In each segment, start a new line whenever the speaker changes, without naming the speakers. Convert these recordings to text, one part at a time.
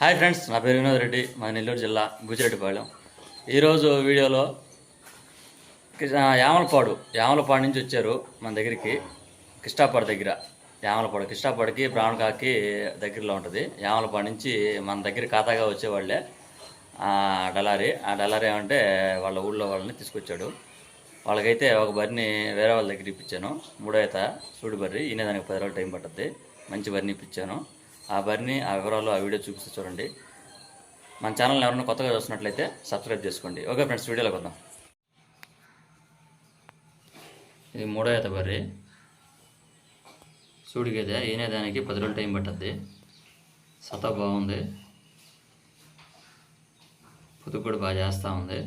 Hi friends నా పేరు వినోద్ రెడ్డి మా నెల్లూరు జిల్లా గుజిరెడ్డిపాళెం ఈరోజు వీడియోలో యామలపాడు యామలపాడు నుంచి వచ్చారు మన దగ్గరికి కృష్ణాపాడు దగ్గర. యామలపాడు కిష్టాపాడుకి బ్రాహ్మణకాకి దగ్గరలో ఉంటుంది. యామలపాడు నుంచి మన దగ్గర ఖాతాగా వచ్చేవాళ్ళే ఆ డలారీ. ఆ డలారీ ఏమంటే వాళ్ళ ఊళ్ళో వాళ్ళని తీసుకొచ్చాడు. వాళ్ళకైతే ఒక బర్ని వేరే వాళ్ళ దగ్గర ఇప్పించాను. మూడో ఈత సూడి బర్రి ఈయన దానికి పది రోజులు టైం పట్టుద్ది. మంచి బర్ని ఇప్పించాను. ఆ బర్ని ఆ వివరాలు ఆ వీడియో చూపిస్తే చూడండి. మన ఛానల్ ఎవరైనా కొత్తగా చూస్తున్నట్లయితే సబ్స్క్రైబ్ చేసుకోండి. ఓకే ఫ్రెండ్స్ వీడియోలోకి వద్దాం. ఇది మూడో ఈత బర్రి. సూడిగైతే ఈయన దానికి పది రోజులు టైం పట్టద్ది. సత బాగుంది. పొదుపు కూడా బాగా చేస్తూ ఉంది.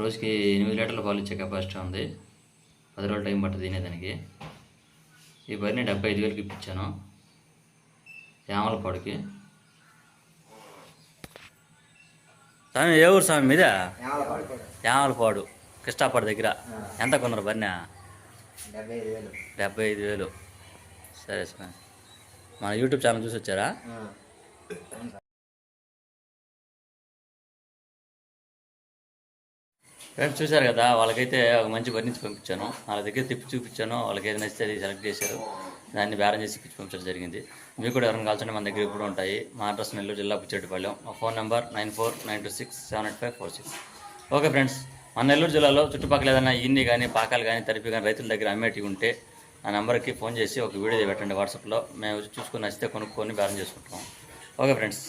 రోజుకి ఎనిమిది లీటర్ల పాలు ఇచ్చే కెపాసిటీ ఉంది. పది రోజులు టైం పట్టుద్ది తినేదానికి ఈ బరిని డెబ్బై ఐదు వేలకి ఇప్పించాను. యామలపాడుకి స్వామి ఏ ఊరు స్వామి మీద? యామలపాడు కృష్ణాపాడు దగ్గర. ఎంత కొన్నారు బరిన
డెబ్బై ఐదు వేలు.
డెబ్బై ఐదు వేలు. సరే స్వామి. మన యూట్యూబ్ ఛానల్ చూసి వచ్చారా? ఫ్రెండ్స్ చూశారు కదా వాళ్ళకైతే ఒక మంచి వర్ణించి పంపించాను. వాళ్ళ దగ్గర తిప్పి చూపించాను. వాళ్ళకి ఏది నచ్చితే అది సెలెక్ట్ చేశారు. దాన్ని బేరం చేసి ఇప్పించి పంపించడం జరిగింది. మీకు కూడా ఎవరైనా కావాల్సిన మన దగ్గర ఇప్పుడు ఉంటాయి. మా అడ్రస్ నెల్లూరు జిల్లా పుచ్చేటిపాలెం మా phone number nine four nine two six seven eight five four six. Okay friends మన నెల్లూరు జిల్లాలో చుట్టుపక్కల ఏదైనా ఇన్ని కానీ పాకాలు కానీ తరిపి కానీ రైతుల దగ్గర అమ్మేటివి ఉంటే ఆ నెంబర్కి ఫోన్ చేసి ఒక వీడియో పెట్టండి వాట్సాప్లో. మేము చూసుకుని నచ్చితే కొనుక్కొని బేరం చేసుకుంటాం. Okay friends.